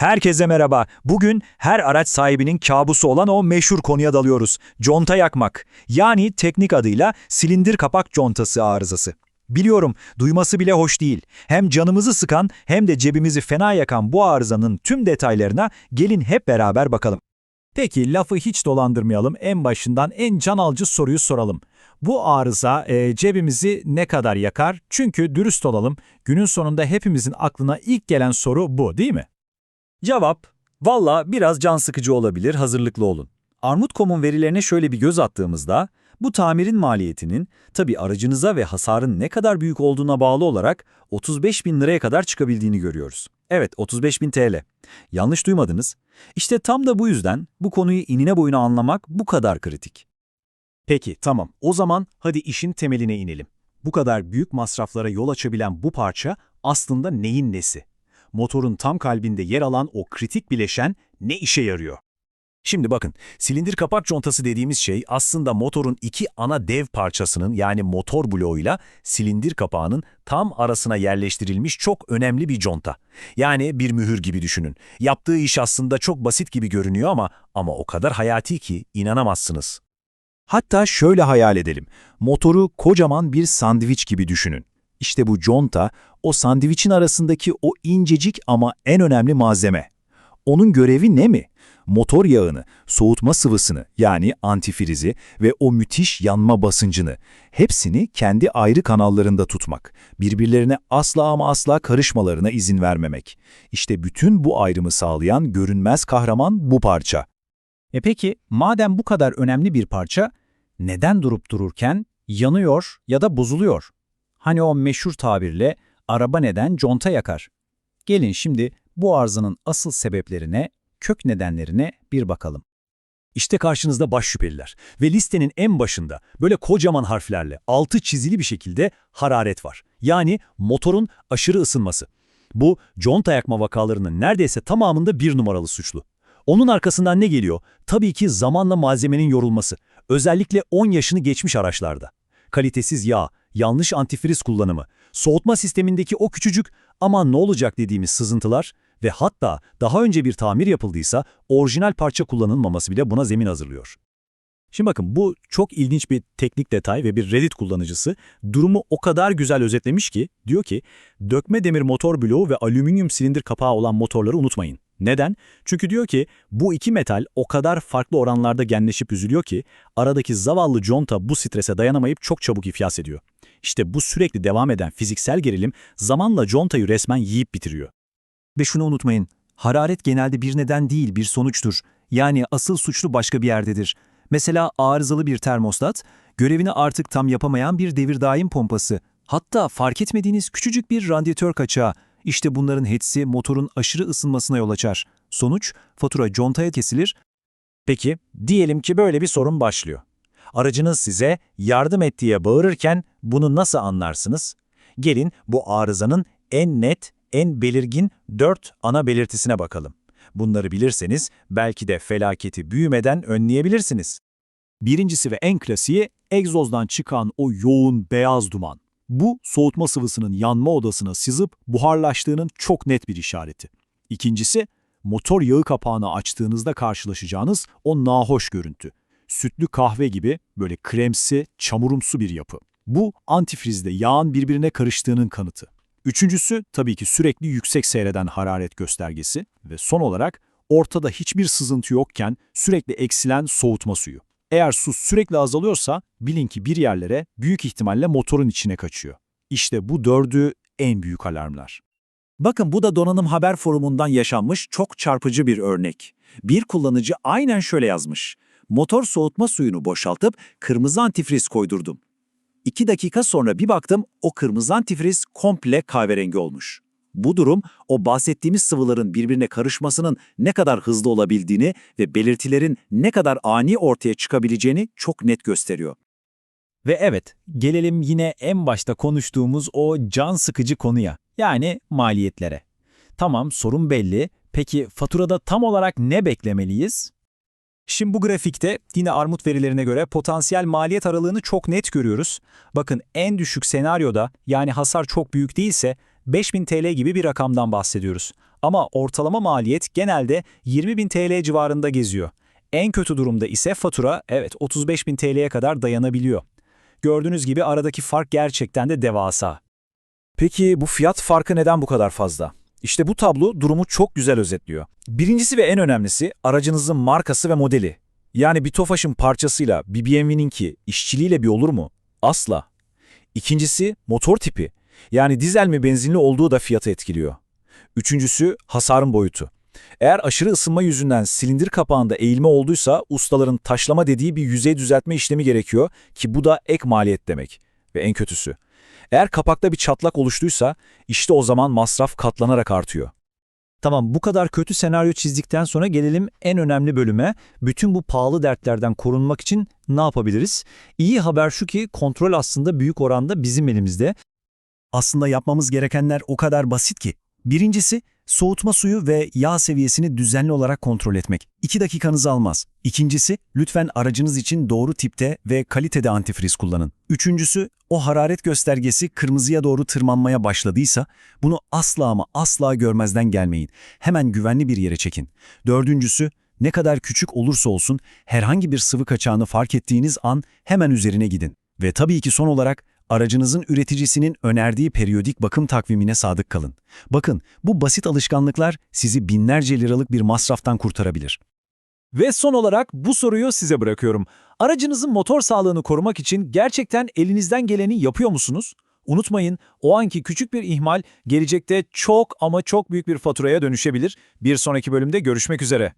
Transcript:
Herkese merhaba. Bugün her araç sahibinin kabusu olan o meşhur konuya dalıyoruz. Conta yakmak. Yani teknik adıyla silindir kapak contası arızası. Biliyorum, duyması bile hoş değil. Hem canımızı sıkan hem de cebimizi fena yakan bu arızanın tüm detaylarına gelin hep beraber bakalım. Peki lafı hiç dolandırmayalım. En başından en can alıcı soruyu soralım. Bu arıza e, cebimizi ne kadar yakar? Çünkü dürüst olalım. Günün sonunda hepimizin aklına ilk gelen soru bu değil mi? Cevap, valla biraz can sıkıcı olabilir, hazırlıklı olun. Armut.com'un verilerine şöyle bir göz attığımızda, bu tamirin maliyetinin tabi aracınıza ve hasarın ne kadar büyük olduğuna bağlı olarak 35 bin liraya kadar çıkabildiğini görüyoruz. Evet, 35 bin TL. Yanlış duymadınız. İşte tam da bu yüzden bu konuyu inine boyuna anlamak bu kadar kritik. Peki tamam. O zaman hadi işin temeline inelim. Bu kadar büyük masraflara yol açabilen bu parça aslında neyin nesi? Motorun tam kalbinde yer alan o kritik bileşen ne işe yarıyor? Şimdi bakın, silindir kapak contası dediğimiz şey aslında motorun iki ana dev parçasının yani motor bloğuyla silindir kapağının tam arasına yerleştirilmiş çok önemli bir conta. Yani bir mühür gibi düşünün. Yaptığı iş aslında çok basit gibi görünüyor ama ama o kadar hayati ki inanamazsınız. Hatta şöyle hayal edelim. Motoru kocaman bir sandviç gibi düşünün. İşte bu conta, o sandviçin arasındaki o incecik ama en önemli malzeme. Onun görevi ne mi? Motor yağını, soğutma sıvısını yani antifrizi ve o müthiş yanma basıncını hepsini kendi ayrı kanallarında tutmak. Birbirlerine asla ama asla karışmalarına izin vermemek. İşte bütün bu ayrımı sağlayan görünmez kahraman bu parça. E peki madem bu kadar önemli bir parça neden durup dururken yanıyor ya da bozuluyor? Hani o meşhur tabirle araba neden conta yakar? Gelin şimdi bu arızanın asıl sebeplerine, kök nedenlerine bir bakalım. İşte karşınızda baş şüpheliler ve listenin en başında böyle kocaman harflerle altı çizili bir şekilde hararet var. Yani motorun aşırı ısınması. Bu conta yakma vakalarının neredeyse tamamında bir numaralı suçlu. Onun arkasından ne geliyor? Tabii ki zamanla malzemenin yorulması. Özellikle 10 yaşını geçmiş araçlarda. Kalitesiz yağ, yanlış antifriz kullanımı, soğutma sistemindeki o küçücük aman ne olacak dediğimiz sızıntılar ve hatta daha önce bir tamir yapıldıysa orijinal parça kullanılmaması bile buna zemin hazırlıyor. Şimdi bakın bu çok ilginç bir teknik detay ve bir Reddit kullanıcısı durumu o kadar güzel özetlemiş ki diyor ki dökme demir motor bloğu ve alüminyum silindir kapağı olan motorları unutmayın. Neden? Çünkü diyor ki bu iki metal o kadar farklı oranlarda genleşip üzülüyor ki aradaki zavallı conta bu strese dayanamayıp çok çabuk iflas ediyor. İşte bu sürekli devam eden fiziksel gerilim zamanla contayı resmen yiyip bitiriyor. Ve şunu unutmayın, hararet genelde bir neden değil bir sonuçtur. Yani asıl suçlu başka bir yerdedir. Mesela arızalı bir termostat, görevini artık tam yapamayan bir devir daim pompası, hatta fark etmediğiniz küçücük bir radyatör kaçağı. İşte bunların hepsi motorun aşırı ısınmasına yol açar. Sonuç, fatura contaya kesilir. Peki, diyelim ki böyle bir sorun başlıyor. Aracınız size yardım et diye bağırırken bunu nasıl anlarsınız? Gelin bu arızanın en net, en belirgin dört ana belirtisine bakalım. Bunları bilirseniz belki de felaketi büyümeden önleyebilirsiniz. Birincisi ve en klasiği egzozdan çıkan o yoğun beyaz duman. Bu soğutma sıvısının yanma odasına sızıp buharlaştığının çok net bir işareti. İkincisi motor yağı kapağını açtığınızda karşılaşacağınız o nahoş görüntü. Sütlü kahve gibi böyle kremsi, çamurumsu bir yapı. Bu antifrizde yağın birbirine karıştığının kanıtı. Üçüncüsü tabii ki sürekli yüksek seyreden hararet göstergesi ve son olarak ortada hiçbir sızıntı yokken sürekli eksilen soğutma suyu. Eğer su sürekli azalıyorsa bilin ki bir yerlere büyük ihtimalle motorun içine kaçıyor. İşte bu dördü en büyük alarmlar. Bakın bu da donanım haber forumundan yaşanmış çok çarpıcı bir örnek. Bir kullanıcı aynen şöyle yazmış. Motor soğutma suyunu boşaltıp kırmızı antifriz koydurdum. İki dakika sonra bir baktım o kırmızı antifriz komple kahverengi olmuş. Bu durum o bahsettiğimiz sıvıların birbirine karışmasının ne kadar hızlı olabildiğini ve belirtilerin ne kadar ani ortaya çıkabileceğini çok net gösteriyor. Ve evet, gelelim yine en başta konuştuğumuz o can sıkıcı konuya, yani maliyetlere. Tamam sorun belli, peki faturada tam olarak ne beklemeliyiz? Şimdi bu grafikte yine armut verilerine göre potansiyel maliyet aralığını çok net görüyoruz. Bakın en düşük senaryoda yani hasar çok büyük değilse 5000 TL gibi bir rakamdan bahsediyoruz. Ama ortalama maliyet genelde 20.000 TL civarında geziyor. En kötü durumda ise fatura evet 35.000 TL'ye kadar dayanabiliyor. Gördüğünüz gibi aradaki fark gerçekten de devasa. Peki bu fiyat farkı neden bu kadar fazla? İşte bu tablo durumu çok güzel özetliyor. Birincisi ve en önemlisi aracınızın markası ve modeli. Yani bir Tofaş'ın parçasıyla bir BMW'ninki işçiliğiyle bir olur mu? Asla. İkincisi motor tipi. Yani dizel mi benzinli olduğu da fiyatı etkiliyor. Üçüncüsü hasarın boyutu. Eğer aşırı ısınma yüzünden silindir kapağında eğilme olduysa ustaların taşlama dediği bir yüzey düzeltme işlemi gerekiyor ki bu da ek maliyet demek. Ve en kötüsü. Eğer kapakta bir çatlak oluştuysa işte o zaman masraf katlanarak artıyor. Tamam bu kadar kötü senaryo çizdikten sonra gelelim en önemli bölüme. Bütün bu pahalı dertlerden korunmak için ne yapabiliriz? İyi haber şu ki kontrol aslında büyük oranda bizim elimizde. Aslında yapmamız gerekenler o kadar basit ki. Birincisi, soğutma suyu ve yağ seviyesini düzenli olarak kontrol etmek. 2 dakikanızı almaz. İkincisi, lütfen aracınız için doğru tipte ve kalitede antifriz kullanın. Üçüncüsü, o hararet göstergesi kırmızıya doğru tırmanmaya başladıysa, bunu asla ama asla görmezden gelmeyin. Hemen güvenli bir yere çekin. Dördüncüsü, ne kadar küçük olursa olsun herhangi bir sıvı kaçağını fark ettiğiniz an hemen üzerine gidin. Ve tabii ki son olarak aracınızın üreticisinin önerdiği periyodik bakım takvimine sadık kalın. Bakın bu basit alışkanlıklar sizi binlerce liralık bir masraftan kurtarabilir. Ve son olarak bu soruyu size bırakıyorum. Aracınızın motor sağlığını korumak için gerçekten elinizden geleni yapıyor musunuz? Unutmayın, o anki küçük bir ihmal gelecekte çok ama çok büyük bir faturaya dönüşebilir. Bir sonraki bölümde görüşmek üzere.